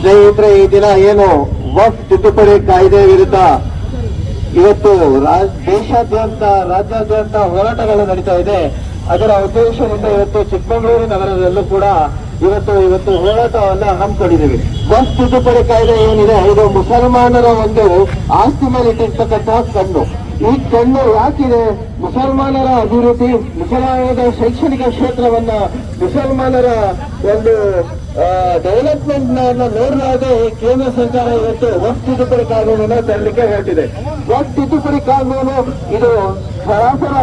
ಸ್ನೇಹಿತರೆ, ಈ ದಿನ ಏನು ವಕ್ ತಿದ್ದುಪಡಿ ಕಾಯ್ದೆ ವಿರುದ್ಧ ಇವತ್ತು ದೇಶಾದ್ಯಂತ, ರಾಜ್ಯಾದ್ಯಂತ ಹೋರಾಟಗಳು ನಡೀತಾ ಇದೆ. ಅದರ ಉದ್ದೇಶದಿಂದ ಇವತ್ತು ಚಿಕ್ಕಮಗಳೂರು ನಗರದಲ್ಲೂ ಕೂಡ ಇವತ್ತು ಇವತ್ತು ಹೋರಾಟವನ್ನ ಹಮ್ಮಿಕೊಂಡಿದ್ದೀವಿ ಬಸ್ ತಿದ್ದುಪಡಿ ಕಾಯ್ದೆ ಏನಿದೆ, ಇದು ಮುಸಲ್ಮಾನರ ಒಂದು ಆಸ್ತಿ ಮೇಲೆ ಇಟ್ಟಿರ್ತಕ್ಕಂತಹ ಕಣ್ಣು. ಈ ಕಣ್ಣು ಯಾಕಿದೆ? ಮುಸಲ್ಮಾನರ ಅಭಿವೃದ್ಧಿ ಮುಸಲ್ಮಾನರ ಶೈಕ್ಷಣಿಕ ಕ್ಷೇತ್ರವನ್ನ ಮುಸಲ್ಮಾನರ ಒಂದು ಡೆವಲಪ್ಮೆಂಟ್ ನೋಡಲಾಗೆ ಕೇಂದ್ರ ಸರ್ಕಾರ ಇವತ್ತು ವಕ್ ತಿದ್ದುಪಡಿ ಕಾನೂನನ್ನ ತರಲಿಕ್ಕೆ ಹೊರಟಿದೆ. ವಕ್ ತಿದ್ದುಪಡಿ ಕಾನೂನು, ಇದು ಸರಾಸರ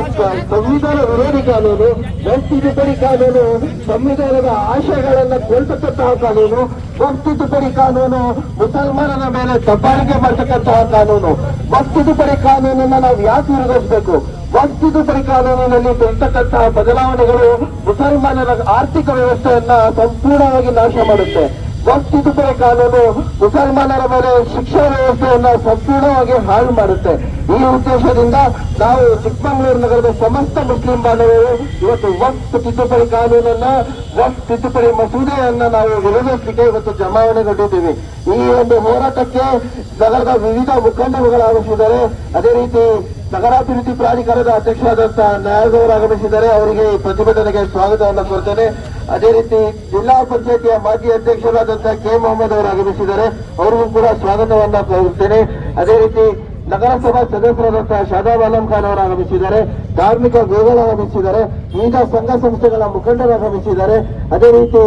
ಸಂವಿಧಾನ ವಿರೋಧಿ ಕಾನೂನು ವಕ್ ತಿದ್ದುಪಡಿ ಕಾನೂನು, ಸಂವಿಧಾನದ ಆಶಯಗಳನ್ನ ಕೊಲ್ತಕ್ಕಂತಹ ಕಾನೂನು ವಕ್ ತಿದ್ದುಪಡಿ ಕಾನೂನು, ಮುಸಲ್ಮಾನರ ಮೇಲೆ ದಬ್ಬಾಳಿಕೆ ಮಾಡ್ತಕ್ಕಂತಹ ಕಾನೂನು. ವಕ್ ತಿದ್ದುಪಡಿ ಕಾನೂನನ್ನ ನಾವು ಯಾಕೆ ವಿರೋಧಿಸಬೇಕು? ವಕ್ ತಿದ್ದುಪಡಿ ಕಾನೂನಿನಲ್ಲಿ ಇರ್ತಕ್ಕಂತಹ ಬದಲಾವಣೆಗಳು ಮುಸಲ್ಮಾನರ ಆರ್ಥಿಕ ವ್ಯವಸ್ಥೆಯನ್ನ ಸಂಪೂರ್ಣವಾಗಿ ನಾಶ ಮಾಡುತ್ತೆ. ವಕ್ ತಿದ್ದುಪಡಿ ಕಾನೂನು ಮುಸಲ್ಮಾನರ ಮೇಲೆ ಶಿಕ್ಷಣ ವ್ಯವಸ್ಥೆಯನ್ನ ಸಂಪೂರ್ಣವಾಗಿ ಹಾಳು ಮಾಡುತ್ತೆ. ಈ ಉದ್ದೇಶದಿಂದ ನಾವು ಚಿಕ್ಕಮಗಳೂರು ನಗರದ ಸಮಸ್ತ ಮುಸ್ಲಿಂ ಬಾಂಧವರು ಇವತ್ತು ವಕ್ ತಿದ್ದುಪಡಿ ಕಾನೂನನ್ನ ವಕ್ ತಿದ್ದುಪಡಿ ಮಸೂದೆಯನ್ನ ನಾವು ವಿರೋಧಿಸಲಿಕ್ಕೆ ಇವತ್ತು ಜಮಾವಣೆಗೊಂಡಿದ್ದೀವಿ. ಈ ಒಂದು ಹೋರಾಟಕ್ಕೆ ನಗರದ ವಿವಿಧ ಮುಖಂಡರುಗಳು ಅದೇ ರೀತಿ ನಗರಾಭಿವೃದ್ಧಿ ಪ್ರಾಧಿಕಾರದ ಅಧ್ಯಕ್ಷರಾದಂತಹ ನ್ಯಾಯದವರು ಆಗಮಿಸಿದ್ದಾರೆ. ಅವರಿಗೆ ಪ್ರತಿಭಟನೆಗೆ ಸ್ವಾಗತವನ್ನು ಕೋರ್ತೇನೆ. ಅದೇ ರೀತಿ ಜಿಲ್ಲಾ ಪಂಚಾಯತಿಯ ಮಾಜಿ ಅಧ್ಯಕ್ಷರಾದಂತಹ ಕೆ ಮೊಹಮ್ಮದ್ ಅವರು ಆಗಮಿಸಿದ್ದಾರೆ. ಅವರಿಗೂ ಕೂಡ ಸ್ವಾಗತವನ್ನು ಕೋರುತ್ತೇನೆ ಅದೇ ರೀತಿ ನಗರಸಭಾ ಸದಸ್ಯರಾದಂತಹ ಶಾದಾಬ್ ಆಲಂ ಖಾನ್ ಅವರು ಆಗಮಿಸಿದ್ದಾರೆ. ಧಾರ್ಮಿಕ ಗುರುಗಳು ಆಗಮಿಸಿದ್ದಾರೆ. ವಿವಿಧ ಸಂಘ ಸಂಸ್ಥೆಗಳ ಮುಖಂಡರು ಆಗಮಿಸಿದ್ದಾರೆ. ಅದೇ ರೀತಿ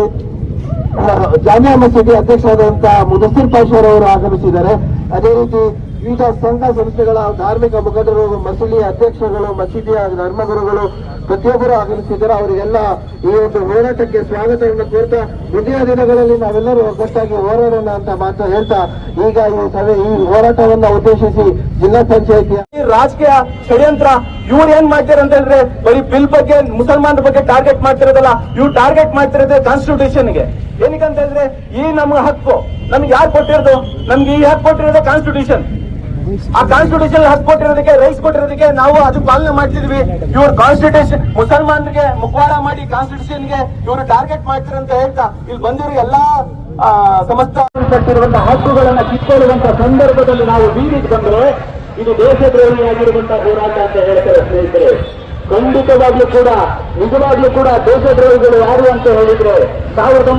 ಜಾಮಿಯಾ ಮಸೀದಿ ಅಧ್ಯಕ್ಷರಾದಂತಹ ಮುದಸ್ಸಿರ್ ಪಾಷರ್ ಅವರು ಆಗಮಿಸಿದ್ದಾರೆ. ಅದೇ ರೀತಿ ವಿವಿಧ ಸಂಘ ಸಂಸ್ಥೆಗಳ ಧಾರ್ಮಿಕ ಮುಖಂಡರು, ಮಸೀದಿ ಅಧ್ಯಕ್ಷಗಳು ಮಸೀದಿಯ ಧರ್ಮಗುರುಗಳು ಪ್ರತಿಯೊಬ್ಬರು ಆಗಮಿಸಿದ್ದಾರೆ ಅವರಿಗೆಲ್ಲ ಈ ಒಂದು ಹೋರಾಟಕ್ಕೆ ಸ್ವಾಗತವನ್ನು ಕೋರ್ತಾ ಮುಂದಿನ ದಿನಗಳಲ್ಲಿ ನಾವೆಲ್ಲರೂ ಒಗ್ಗಟ್ಟಾಗಿ ಹೋರಾಡೋಣ ಅಂತ ಮಾತ್ರ ಹೇಳ್ತಾ ಈಗ ಈ ಸಭೆ, ಈ ಹೋರಾಟವನ್ನ ಉದ್ದೇಶಿಸಿ ಜಿಲ್ಲಾ ಪಂಚಾಯತಿ ರಾಜಕೀಯ ಷಡ್ಯಂತ್ರ ಇವ್ರು ಏನ್ ಮಾಡ್ತಾರೆ ಅಂತ ಹೇಳಿದ್ರೆ ಬರೀ ಬಿಲ್ ಬಗ್ಗೆ, ಮುಸಲ್ಮಾನರ ಬಗ್ಗೆ ಟಾರ್ಗೆಟ್ ಮಾಡ್ತಿರೋದಲ್ಲ, ಇವ್ರು ಟಾರ್ಗೆಟ್ ಮಾಡ್ತಿರೋದೇ ಕಾನ್ಸ್ಟಿಟ್ಯೂಷನ್ಗೆ ಏನಕ್ಕೆ ಅಂತ ಹೇಳಿದ್ರೆ ಈ ನಮ್ಗೆ ಹಕ್ಕು. ನಮ್ಗೆ ಯಾರು ಕೊಟ್ಟಿರೋದು? ನಮ್ಗೆ ಈ ಹಕ್ಕು ಕೊಟ್ಟಿರೋದೇ ಕಾನ್ಸ್ಟಿಟ್ಯೂಷನ್. ಆ ಕಾನ್ಸ್ಟಿಟ್ಯೂಷನ್ ಕೊಟ್ಟಿರೋದಕ್ಕೆ ರೈಸ್ ಕೊಟ್ಟಿರೋದಕ್ಕೆ ನಾವು ಅದು ಪಾಲನೆ ಮಾಡ್ತಿದ್ವಿ. ಇವ್ರು ಕಾನ್ಸ್ಟಿಟ್ಯೂಷನ್ ಮುಸಲ್ಮಾನರಿಗೆ ಮುಖವಾಡ ಮಾಡಿ ಕಾನ್ಸ್ಟಿಟ್ಯೂಷನ್ಗೆ ಇವರು ಟಾರ್ಗೆಟ್ ಮಾಡ್ತಾರೆ ಅಂತ ಹೇಳ್ತಾ, ಇಲ್ಲಿ ಬಂದಿರೋ ಎಲ್ಲಾ ಸಮಸ್ತ ಕಟ್ಟಿರುವಂತಹ ಹಕ್ಕುಗಳನ್ನ ಕಿತ್ಕೊಳ್ಳುವಂತ ಸಂದರ್ಭದಲ್ಲಿ ನಾವು ಬೀದಿಗೆ ಬಂದ್ರೆ, ಇದು ದೇಶದ್ರೋಹಿಯಾಗಿರುವಂತಹ ಹೋರಾಟ ಅಂತ ಹೇಳ್ತಾರೆ ಸ್ನೇಹಿತರೆ. ಖಂಡಿತವಾಗ್ಲೂ ಕೂಡ, ನಿಜವಾಗ್ಲೂ ಕೂಡ ದೇಶದ್ರೋಹಿಗಳು ಯಾರು ಅಂತ ಹೇಳಿದ್ರೆ, ಸಾವಿರದ